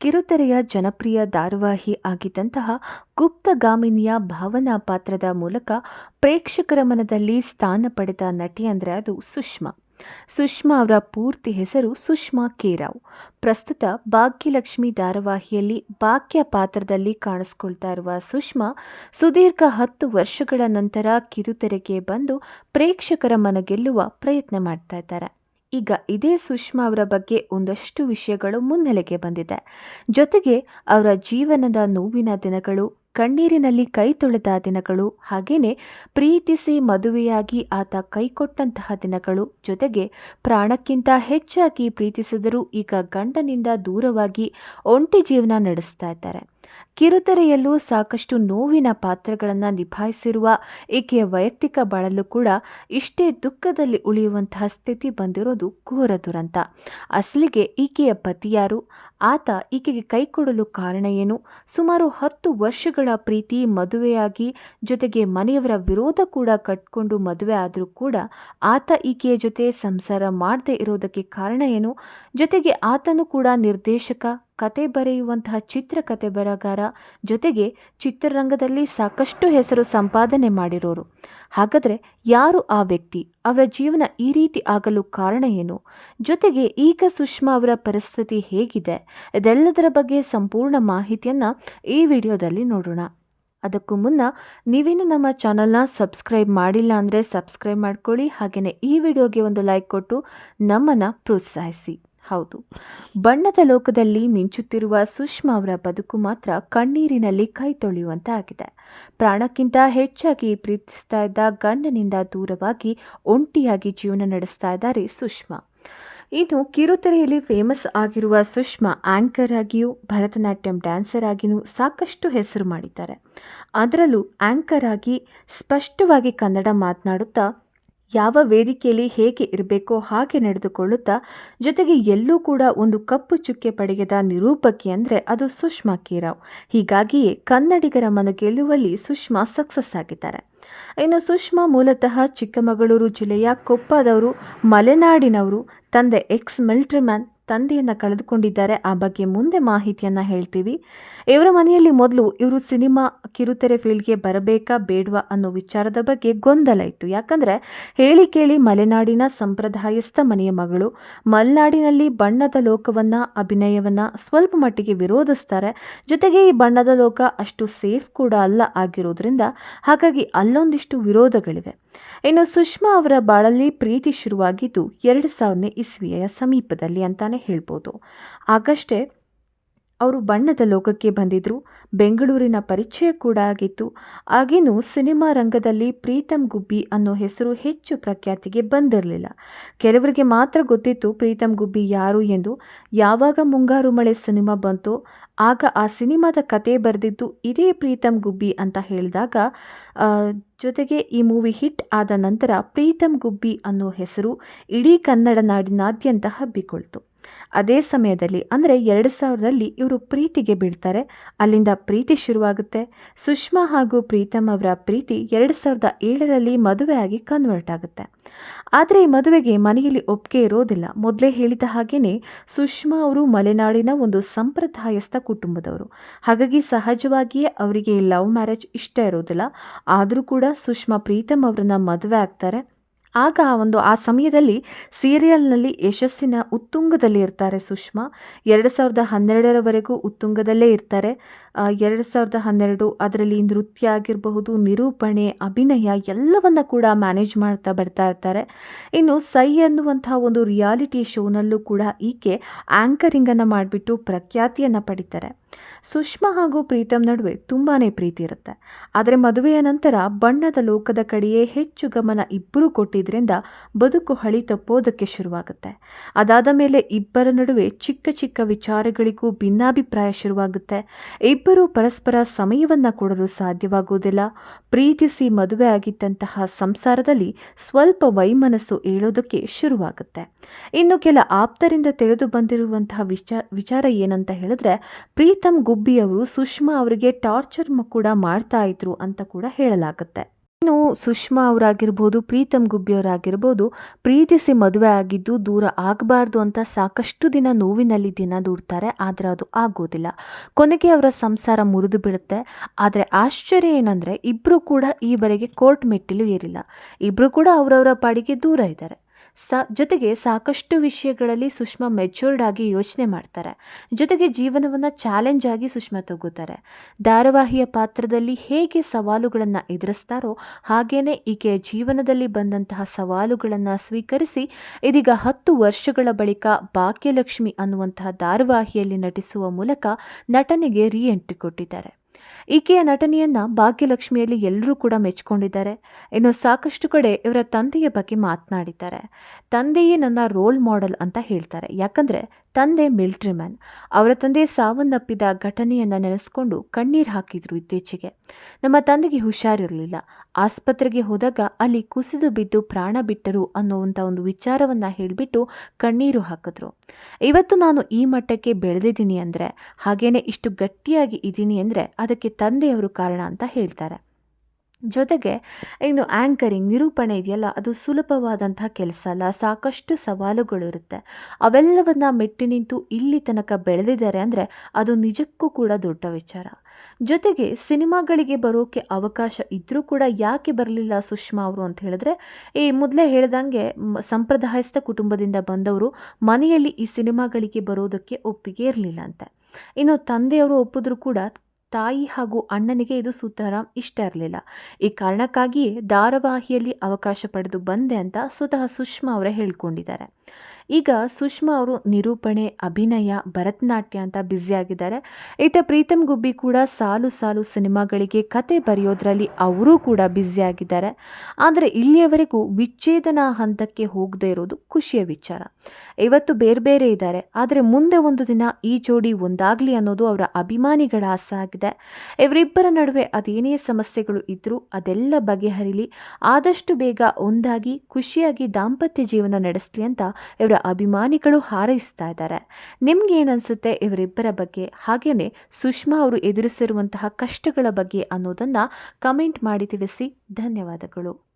ಕಿರುತೆರೆಯ ಜನಪ್ರಿಯ ಧಾರಾವಾಹಿ ಆಗಿದ್ದಂತಹ ಗುಪ್ತಗಾಮಿನಿಯ ಭಾವನಾ ಪಾತ್ರದ ಮೂಲಕ ಪ್ರೇಕ್ಷಕರ ಮನದಲ್ಲಿ ಸ್ಥಾನ ಪಡೆದ ನಟಿ ಅಂದರೆ ಅದು ಸುಷ್ಮಾ. ಸುಷ್ಮಾ ಅವರ ಪೂರ್ತಿ ಹೆಸರು ಸುಷ್ಮಾ ಕೇರಾವ್ ಪ್ರಸ್ತುತ ಭಾಗ್ಯಲಕ್ಷ್ಮಿ ಧಾರಾವಾಹಿಯಲ್ಲಿ ಭಾಗ್ಯ ಪಾತ್ರದಲ್ಲಿ ಕಾಣಿಸ್ಕೊಳ್ತಾ ಇರುವ ಸುಷ್ಮಾ ಸುದೀರ್ಘ ಹತ್ತು ವರ್ಷಗಳ ನಂತರ ಕಿರುತೆರೆಗೆ ಬಂದು ಪ್ರೇಕ್ಷಕರ ಮನ ಗೆಲ್ಲುವ ಪ್ರಯತ್ನ ಮಾಡ್ತಾ ಇದ್ದಾರೆ. ಈಗ ಇದೇ ಸುಷ್ಮಾ ಅವರ ಬಗ್ಗೆ ಒಂದಷ್ಟು ವಿಷಯಗಳು ಮುನ್ನೆಲೆಗೆ ಬಂದಿದೆ. ಜೊತೆಗೆ ಅವರ ಜೀವನದ ನೋವಿನ ದಿನಗಳು, ಕಣ್ಣೀರಿನಲ್ಲಿ ಕೈ ತೊಳೆದ ದಿನಗಳು, ಹಾಗೇನೆ ಪ್ರೀತಿಸಿ ಮದುವೆಯಾಗಿ ಆತ ಕೈಕೊಟ್ಟಂತಹ ದಿನಗಳು, ಜೊತೆಗೆ ಪ್ರಾಣಕ್ಕಿಂತ ಹೆಚ್ಚಾಗಿ ಪ್ರೀತಿಸಿದರೂ ಈಗ ಗಂಡನಿಂದ ದೂರವಾಗಿ ಒಂಟಿ ಜೀವನ ನಡೆಸ್ತಾ ಇದ್ದಾರೆ. ಕಿರುತೆರೆಯಲ್ಲೂ ಸಾಕಷ್ಟು ನೋವಿನ ಪಾತ್ರಗಳನ್ನು ನಿಭಾಯಿಸಿರುವ ಈಕೆಯ ವೈಯಕ್ತಿಕ ಬಾಳಲು ಕೂಡ ಇಷ್ಟೇ ದುಃಖದಲ್ಲಿ ಉಳಿಯುವಂತಹ ಸ್ಥಿತಿ ಬಂದಿರೋದು ಘೋರ ದುರಂತ. ಅಸಲಿಗೆ ಈಕೆಯ ಪತಿಯಾರು, ಆತ ಈಕೆಗೆ ಕೈ ಕೊಡಲು ಕಾರಣ ಏನು? ಸುಮಾರು ಹತ್ತು ವರ್ಷಗಳ ಪ್ರೀತಿ, ಮದುವೆಯಾಗಿ ಜೊತೆಗೆ ಮನೆಯವರ ವಿರೋಧ ಕೂಡ ಕಟ್ಕೊಂಡು ಮದುವೆ ಆದರೂ ಕೂಡ ಆತ ಈಕೆಯ ಜೊತೆ ಸಂಸಾರ ಮಾಡದೇ ಇರೋದಕ್ಕೆ ಕಾರಣ ಏನು? ಜೊತೆಗೆ ಆತನು ಕೂಡ ನಿರ್ದೇಶಕ ಕತೆ ಬರೆಯುವಂತಹ ಚಿತ್ರಕತೆ ಬರಹಗಾರ ಜೊತೆಗೆ ಚಿತ್ರರಂಗದಲ್ಲಿ ಸಾಕಷ್ಟು ಹೆಸರು ಸಂಪಾದನೆ ಮಾಡಿರೋರು. ಹಾಗಾದರೆ ಯಾರು ಆ ವ್ಯಕ್ತಿ? ಅವರ ಜೀವನ ಈ ರೀತಿ ಆಗಲು ಕಾರಣ ಏನು? ಜೊತೆಗೆ ಈಗ ಸುಷ್ಮಾ ಅವರ ಪರಿಸ್ಥಿತಿ ಹೇಗಿದೆ? ಇದೆಲ್ಲದರ ಬಗ್ಗೆ ಸಂಪೂರ್ಣ ಮಾಹಿತಿಯನ್ನು ಈ ವಿಡಿಯೋದಲ್ಲಿ ನೋಡೋಣ. ಅದಕ್ಕೂ ಮುನ್ನ ನೀವೇನು ನಮ್ಮ ಚಾನಲ್ನ ಸಬ್ಸ್ಕ್ರೈಬ್ ಮಾಡಿಲ್ಲ ಅಂದರೆ ಸಬ್ಸ್ಕ್ರೈಬ್ ಮಾಡ್ಕೊಳ್ಳಿ ಹಾಗೆಯೇ ಈ ವಿಡಿಯೋಗೆ ಒಂದು ಲೈಕ್ ಕೊಟ್ಟು ನಮ್ಮನ್ನು ಪ್ರೋತ್ಸಾಹಿಸಿ. ಹೌದು. ಬಣ್ಣದ ಲೋಕದಲ್ಲಿ ಮಿಂಚುತ್ತಿರುವ ಸುಷ್ಮಾ ಅವರ ಬದುಕು ಮಾತ್ರ ಕಣ್ಣೀರಿನಲ್ಲಿ ಕೈ ತೊಳೆಯುವಂತಾಗಿದೆ. ಪ್ರಾಣಕ್ಕಿಂತ ಹೆಚ್ಚಾಗಿ ಪ್ರೀತಿಸ್ತಾ ಇದ್ದ ಗಂಡನಿಂದ ದೂರವಾಗಿ ಒಂಟಿಯಾಗಿ ಜೀವನ ನಡೆಸ್ತಾ ಇದ್ದಾರೆ ಸುಷ್ಮಾ. ಇನ್ನು ಕಿರುತೆರೆಯಲ್ಲಿ ಫೇಮಸ್ ಆಗಿರುವ ಸುಷ್ಮಾ ಆಂಕರ್ ಆಗಿಯೂ, ಭರತನಾಟ್ಯಂ ಡ್ಯಾನ್ಸರ್ ಆಗಿಯೂ ಸಾಕಷ್ಟು ಹೆಸರು ಮಾಡಿದ್ದಾರೆ. ಅದರಲ್ಲೂ ಆಂಕರ್ ಆಗಿ ಸ್ಪಷ್ಟವಾಗಿ ಕನ್ನಡ ಮಾತನಾಡುತ್ತಾ ಯಾವ ವೇದಿಕೆಯಲ್ಲಿ ಹೇಗೆ ಇರಬೇಕೋ ಹಾಗೆ ನಡೆದುಕೊಳ್ಳುತ್ತಾ, ಜೊತೆಗೆ ಎಲ್ಲೂ ಕೂಡ ಒಂದು ಕಪ್ಪು ಚುಕ್ಕೆ ಪಡೆಯದ ನಿರೂಪಕಿ ಅಂದರೆ ಅದು ಸುಷ್ಮಾ ಕೀರಾವ್. ಹೀಗಾಗಿಯೇ ಕನ್ನಡಿಗರ ಮನ ಗೆಲ್ಲುವಲ್ಲಿ ಸುಷ್ಮಾ ಸಕ್ಸಸ್ ಆಗಿದ್ದಾರೆ. ಇನ್ನು ಸುಷ್ಮಾ ಮೂಲತಃ ಚಿಕ್ಕಮಗಳೂರು ಜಿಲ್ಲೆಯ ಕೊಪ್ಪದವರು, ಮಲೆನಾಡಿನವರು, ತಂದೆ ಎಕ್ಸ್ ಮಿಲಿಟರಿ ಮ್ಯಾನ್ ತಂದೆಯನ್ನು ಕಳೆದುಕೊಂಡಿದ್ದಾರೆ. ಆ ಬಗ್ಗೆ ಮುಂದೆ ಮಾಹಿತಿಯನ್ನು ಹೇಳ್ತೀವಿ. ಇವರ ಮನೆಯಲ್ಲಿ ಮೊದಲು ಇವರು ಸಿನಿಮಾ ಕಿರುತೆರೆ ಫೀಲ್ಡ್ಗೆ ಬರಬೇಕಾ, ಬೇಡವಾ ಅನ್ನೋ ವಿಚಾರದ ಬಗ್ಗೆ ಗೊಂದಲ ಇತ್ತು. ಯಾಕಂದರೆ ಹೇಳಿ ಕೇಳಿ ಮಲೆನಾಡಿನ ಸಂಪ್ರದಾಯಸ್ಥ ಮನೆಯ ಮಗಳು, ಮಲೆನಾಡಿನಲ್ಲಿ ಬಣ್ಣದ ಲೋಕವನ್ನು, ಅಭಿನಯವನ್ನು ಸ್ವಲ್ಪ ಮಟ್ಟಿಗೆ ವಿರೋಧಿಸ್ತಾರೆ. ಜೊತೆಗೆ ಈ ಬಣ್ಣದ ಲೋಕ ಅಷ್ಟು ಸೇಫ್ ಕೂಡ ಅಲ್ಲ ಆಗಿರೋದ್ರಿಂದ ಹಾಗಾಗಿ ಅಲ್ಲೊಂದಿಷ್ಟು ವಿರೋಧಗಳಿವೆ. ಇನ್ನು ಸುಷ್ಮಾ ಅವರ ಬಾಳಲ್ಲಿ ಪ್ರೀತಿ ಶುರುವಾಗಿದ್ದು ಎರಡು ಸಾವಿರನೇ ಇಸ್ವಿಯ ಸಮೀಪದಲ್ಲಿ ಅಂತಾನೆ ಹೇಳ್ಬೋದು. ಆಗಷ್ಟೇ ಅವರು ಬಣ್ಣದ ಲೋಕಕ್ಕೆ ಬಂದಿದ್ದರು ಬೆಂಗಳೂರಿನ ಪರಿಚಯ ಕೂಡ ಆಗಿತ್ತು. ಆಗೇನು ಸಿನಿಮಾ ರಂಗದಲ್ಲಿ ಪ್ರೀತಮ್ ಗುಬ್ಬಿ ಅನ್ನೋ ಹೆಸರು ಹೆಚ್ಚು ಪ್ರಖ್ಯಾತಿಗೆ ಬಂದಿರಲಿಲ್ಲ. ಕೆಲವರಿಗೆ ಮಾತ್ರ ಗೊತ್ತಿತ್ತು ಪ್ರೀತಮ್ ಗುಬ್ಬಿ ಯಾರು ಎಂದು. ಯಾವಾಗ ಮುಂಗಾರು ಮಳೆ ಸಿನಿಮಾ ಬಂತೋ, ಆಗ ಆ ಸಿನಿಮಾದ ಕತೆ ಬರೆದಿದ್ದು ಇದೇ ಪ್ರೀತಮ್ ಗುಬ್ಬಿ ಅಂತ ಹೇಳಿದಾಗ ಜೊತೆಗೆ ಈ ಮೂವಿ ಹಿಟ್ ಆದ ನಂತರ ಪ್ರೀತಮ್ ಗುಬ್ಬಿ ಅನ್ನೋ ಹೆಸರು ಇಡೀ ಕನ್ನಡ ನಾಡಿನಾದ್ಯಂತ ಹಬ್ಬಿಕೊಳ್ತು. ಅದೇ ಸಮಯದಲ್ಲಿ, ಅಂದರೆ ಎರಡು ಸಾವಿರದಲ್ಲಿ ಇವರು ಪ್ರೀತಿಗೆ ಬೀಳ್ತಾರೆ. ಅಲ್ಲಿಂದ ಪ್ರೀತಿ ಶುರುವಾಗುತ್ತೆ. ಸುಷ್ಮಾ ಹಾಗೂ ಪ್ರೀತಮ್ ಅವರ ಪ್ರೀತಿ ಎರಡು ಸಾವಿರದ ಏಳರಲ್ಲಿ ಮದುವೆಯಾಗಿ ಕನ್ವರ್ಟ್ ಆಗುತ್ತೆ ಆದರೆ ಈ ಮದುವೆಗೆ ಮನೆಯಲ್ಲಿ ಒಪ್ಪಿಗೆ ಇರೋದಿಲ್ಲ. ಮೊದಲೇ ಹೇಳಿದ ಹಾಗೆಯೇ ಸುಷ್ಮಾ ಅವರು ಮಲೆನಾಡಿನ ಒಂದು ಸಂಪ್ರದಾಯಸ್ಥ ಕುಟುಂಬದವರು. ಹಾಗಾಗಿ ಸಹಜವಾಗಿಯೇ ಅವರಿಗೆ ಲವ್ ಮ್ಯಾರೇಜ್ ಇಷ್ಟ ಇರೋದಿಲ್ಲ. ಆದರೂ ಕೂಡ ಸುಷ್ಮಾ ಪ್ರೀತಮ್ ಅವರನ್ನ ಮದುವೆ ಆಗ್ತಾರೆ. ಆಗ ಒಂದು, ಆ ಸಮಯದಲ್ಲಿ ಸೀರಿಯಲ್ನಲ್ಲಿ ಯಶಸ್ಸಿನ ಉತ್ತುಂಗದಲ್ಲಿ ಇರ್ತಾರೆ ಸುಷ್ಮಾ. ಎರಡು ಸಾವಿರದ ಹನ್ನೆರಡರವರೆಗೂ ಉತ್ತುಂಗದಲ್ಲೇ ಇರ್ತಾರೆ. ಎರಡು ಸಾವಿರದ ಹನ್ನೆರಡು ಅದರಲ್ಲಿ ನೃತ್ಯ ಆಗಿರಬಹುದು, ನಿರೂಪಣೆ, ಅಭಿನಯ ಎಲ್ಲವನ್ನ ಕೂಡ ಮ್ಯಾನೇಜ್ ಮಾಡ್ತಾ ಬರ್ತಾ ಇರ್ತಾರೆ. ಇನ್ನು ಸೈ ಅನ್ನುವಂತಹ ಒಂದು ರಿಯಾಲಿಟಿ ಶೋನಲ್ಲೂ ಕೂಡ ಈಕೆ ಆ್ಯಂಕರಿಂಗನ್ನು ಮಾಡಿಬಿಟ್ಟು ಪ್ರಖ್ಯಾತಿಯನ್ನು ಪಡಿತಾರೆ. ಸುಷ್ಮಾ ಹಾಗೂ ಪ್ರೀತಮ್ ನಡುವೆ ತುಂಬಾ ಪ್ರೀತಿ ಇರುತ್ತೆ. ಆದರೆ ಮದುವೆಯ ನಂತರ ಬಣ್ಣದ ಲೋಕದ ಕಡೆಯೇ ಹೆಚ್ಚು ಗಮನ ಇಬ್ಬರು ಕೊಟ್ಟಿದ್ದರಿಂದ ಬದುಕು ಹಳಿ ತಪ್ಪೋದಕ್ಕೆ ಶುರುವಾಗುತ್ತೆ. ಅದಾದ ಮೇಲೆ ಇಬ್ಬರ ನಡುವೆ ಚಿಕ್ಕ ಚಿಕ್ಕ ವಿಚಾರಗಳಿಗೂ ಭಿನ್ನಾಭಿಪ್ರಾಯ ಶುರುವಾಗುತ್ತೆ. ಇಬ್ಬರು ಪರಸ್ಪರ ಸಮಯವನ್ನು ಕೊಡಲು ಸಾಧ್ಯವಾಗುವುದಿಲ್ಲ. ಪ್ರೀತಿಸಿ ಮದುವೆ ಆಗಿದ್ದಂತಹ ಸಂಸಾರದಲ್ಲಿ ಸ್ವಲ್ಪ ವೈಮನಸ್ಸು ಏಳೋದಕ್ಕೆ ಶುರುವಾಗುತ್ತೆ. ಇನ್ನು ಕೆಲ ಆಪ್ತರಿಂದ ತಿಳಿದು ಬಂದಿರುವಂತಹ ವಿಚಾರ ವಿಚಾರ ಏನಂತ ಹೇಳಿದ್ರೆ ಪ್ರೀತಮ್ ಗುಬ್ಬಿಯವರು ಸುಷ್ಮಾ ಅವರಿಗೆ ಟಾರ್ಚರ್ ಕೂಡ ಮಾಡ್ತಾ ಇದ್ರು ಅಂತ ಕೂಡ ಹೇಳಲಾಗುತ್ತೆ. ಇನ್ನು ಸುಷ್ಮಾ ಅವರಾಗಿರ್ಬೋದು, ಪ್ರೀತಮ್ ಗುಬ್ಬಿ ಅವರಾಗಿರ್ಬೋದು, ಪ್ರೀತಿಸಿ ಮದುವೆ ಆಗಿದ್ದು ದೂರ ಆಗಬಾರ್ದು ಅಂತ ಸಾಕಷ್ಟು ದಿನ ನೋವಿನಲ್ಲಿ ದಿನ ದೂಡ್ತಾರೆ, ಆದರೆ ಅದು ಆಗೋದಿಲ್ಲ. ಕೊನೆಗೆ ಅವರ ಸಂಸಾರ ಮುರಿದು ಬಿಡುತ್ತೆ. ಆದರೆ ಆಶ್ಚರ್ಯ ಏನಂದರೆ ಇಬ್ಬರು ಕೂಡ ಈವರೆಗೆ ಕೋರ್ಟ್ ಮೆಟ್ಟಿಲು ಏರಿಲ್ಲ. ಇಬ್ಬರು ಕೂಡ ಅವರವರ ಪಾಡಿಗೆ ದೂರ ಇದ್ದಾರೆ. ಸಾ, ಜೊತೆಗೆ ಸಾಕಷ್ಟು ವಿಷಯಗಳಲ್ಲಿ ಸುಷ್ಮಾ ಮೆಚ್ಯೂರ್ಡ್ ಆಗಿ ಯೋಚನೆ ಮಾಡ್ತಾರೆ. ಜೊತೆಗೆ ಜೀವನವನ್ನು ಚಾಲೆಂಜ್ ಆಗಿ ಸುಷ್ಮಾ ತಗೋತಾರೆ ಧಾರಾವಾಹಿಯ ಪಾತ್ರದಲ್ಲಿ ಹೇಗೆ ಸವಾಲುಗಳನ್ನು ಎದುರಿಸ್ತಾರೋ ಹಾಗೇನೆ ಈಕೆಯ ಜೀವನದಲ್ಲಿ ಬಂದಂತಹ ಸವಾಲುಗಳನ್ನು ಸ್ವೀಕರಿಸಿ ಇದೀಗ ಹತ್ತು ವರ್ಷಗಳ ಬಳಿಕ ಭಾಗ್ಯಲಕ್ಷ್ಮಿ ಅನ್ನುವಂತಹ ಧಾರಾವಾಹಿಯಲ್ಲಿ ನಟಿಸುವ ಮೂಲಕ ನಟನೆಗೆ ರೀಎಂಟ್ರಿ ಕೊಟ್ಟಿದ್ದಾರೆ. ಈಕೆಯ ನಟನೆಯನ್ನ ಭಾಗ್ಯಲಕ್ಷ್ಮಿಯಲ್ಲಿ ಎಲ್ಲರೂ ಕೂಡ ಮೆಚ್ಕೊಂಡಿದ್ದಾರೆ. ಇನ್ನು ಸಾಕಷ್ಟು ಕಡೆ ಇವರ ತಂದೆಯ ಬಗ್ಗೆ ಮಾತನಾಡಿದ್ದಾರೆ. ತಂದೆಯೇ ನನ್ನ ರೋಲ್ ಮಾಡೆಲ್ ಅಂತ ಹೇಳ್ತಾರೆ. ಯಾಕಂದ್ರೆ ತಂದೆ ಮಿಲ್ಟ್ರಿ ಮ್ಯಾನ್ ಅವರ ತಂದೆ ಸಾವನ್ನಪ್ಪಿದ ಘಟನೆಯನ್ನು ನೆನೆಸ್ಕೊಂಡು ಕಣ್ಣೀರು ಹಾಕಿದ್ರು ಇತ್ತೀಚೆಗೆ. ನಮ್ಮ ತಂದೆಗೆ ಹುಷಾರಿರಲಿಲ್ಲ. ಆಸ್ಪತ್ರೆಗೆ ಹೋದಾಗ ಅಲ್ಲಿ ಕುಸಿದು ಬಿದ್ದು ಪ್ರಾಣ ಬಿಟ್ಟರು ಅನ್ನುವಂಥ ಒಂದು ವಿಚಾರವನ್ನು ಹೇಳಿಬಿಟ್ಟು ಕಣ್ಣೀರು ಹಾಕಿದ್ರು. ಇವತ್ತು ನಾನು ಈ ಮಟ್ಟಕ್ಕೆ ಬೆಳೆದಿದ್ದೀನಿ ಅಂದರೆ, ಹಾಗೇನೆ ಇಷ್ಟು ಗಟ್ಟಿಯಾಗಿ ಇದ್ದೀನಿ ಅಂದರೆ, ಅದಕ್ಕೆ ತಂದೆಯವರು ಕಾರಣ ಅಂತ ಹೇಳ್ತಾರೆ. ಜೊತೆಗೆ, ಇನ್ನು ಆ್ಯಂಕರಿಂಗ್ ನಿರೂಪಣೆ ಇದೆಯಲ್ಲ, ಅದು ಸುಲಭವಾದಂತಹ ಕೆಲಸ ಅಲ್ಲ, ಸಾಕಷ್ಟು ಸವಾಲುಗಳಿರುತ್ತೆ ಅವೆಲ್ಲವನ್ನ ಮೆಟ್ಟಿ ನಿಂತು ಇಲ್ಲಿ ತನಕ ಬೆಳೆದಿದ್ದಾರೆ ಅಂದರೆ ಅದು ನಿಜಕ್ಕೂ ಕೂಡ ದೊಡ್ಡ ವಿಚಾರ. ಜೊತೆಗೆ ಸಿನಿಮಾಗಳಿಗೆ ಬರೋಕೆ ಅವಕಾಶ ಇದ್ದರೂ ಕೂಡ ಯಾಕೆ ಬರಲಿಲ್ಲ ಸುಷ್ಮಾ ಅವರು ಅಂತ ಹೇಳಿದ್ರೆ, ಈ ಮೊದಲೇ ಹೇಳ್ದಂಗೆ ಸಂಪ್ರದಾಯಸ್ಥ ಕುಟುಂಬದಿಂದ ಬಂದವರು ಮನೆಯಲ್ಲಿ ಈ ಸಿನಿಮಾಗಳಿಗೆ ಬರೋದಕ್ಕೆ ಒಪ್ಪಿಗೆ ಇರಲಿಲ್ಲ ಅಂತೆ. ಇನ್ನು ತಂದೆಯವರು ಒಪ್ಪಿದ್ರು ಕೂಡ ತಾಯಿ ಹಾಗೂ ಅಣ್ಣನಿಗೆ ಇದು ಸುತಾರಾಮ್ ಇಷ್ಟ ಇರಲಿಲ್ಲ. ಈ ಕಾರಣಕ್ಕಾಗಿಯೇ ಧಾರಾವಾಹಿಯಲ್ಲಿ ಅವಕಾಶ ಪಡೆದು ಬಂದೆ ಅಂತ ಸ್ವತಃ ಸುಷ್ಮಾ ಅವರೇ ಹೇಳ್ಕೊಂಡಿದ್ದಾರೆ. ಈಗ ಸುಷ್ಮಾ ಅವರು ನಿರೂಪಣೆ, ಅಭಿನಯ, ಭರತನಾಟ್ಯ ಅಂತ ಬ್ಯುಸಿಯಾಗಿದ್ದಾರೆ ಈತ ಪ್ರೀತಮ್ ಗುಬ್ಬಿ ಕೂಡ ಸಾಲು ಸಾಲು ಸಿನಿಮಾಗಳಿಗೆ ಕತೆ ಬರೆಯೋದ್ರಲ್ಲಿ ಅವರೂ ಕೂಡ ಬ್ಯುಸಿಯಾಗಿದ್ದಾರೆ ಆದರೆ ಇಲ್ಲಿಯವರೆಗೂ ವಿಚ್ಛೇದನ ಹಂತಕ್ಕೆ ಹೋಗದೇ ಇರೋದು ಖುಷಿಯ ವಿಚಾರ. ಇವತ್ತು ಬೇರೆ ಬೇರೆ ಇದ್ದಾರೆ. ಆದರೆ ಮುಂದೆ ಒಂದು ದಿನ ಈ ಜೋಡಿ ಒಂದಾಗಲಿ ಅನ್ನೋದು ಅವರ ಅಭಿಮಾನಿಗಳ ಆಸೆ ಆಗಿದೆ. ಇವರಿಬ್ಬರ ನಡುವೆ ಅದೇನೇ ಸಮಸ್ಯೆಗಳು ಇದ್ದರೂ ಅದೆಲ್ಲ ಬಗೆಹರಿಲಿ. ಆದಷ್ಟು ಬೇಗ ಒಂದಾಗಿ ಖುಷಿಯಾಗಿ ದಾಂಪತ್ಯ ಜೀವನ ನಡೆಸಲಿ ಅಂತ ಇವರ ಅಭಿಮಾನಿಗಳು ಹಾರೈಸ್ತಾ ಇದ್ದಾರೆ. ನಿಮ್ಗೆ ಏನನ್ಸುತ್ತೆ ಇವರಿಬ್ಬರ ಬಗ್ಗೆ? ಹಾಗೆಯೇ ಸುಷ್ಮಾ ಅವರು ಎದುರಿಸಿರುವಂತಹ ಕಷ್ಟಗಳ ಬಗ್ಗೆ ಅನ್ನೋದನ್ನು ಕಮೆಂಟ್ ಮಾಡಿ ತಿಳಿಸಿ. ಧನ್ಯವಾದಗಳು.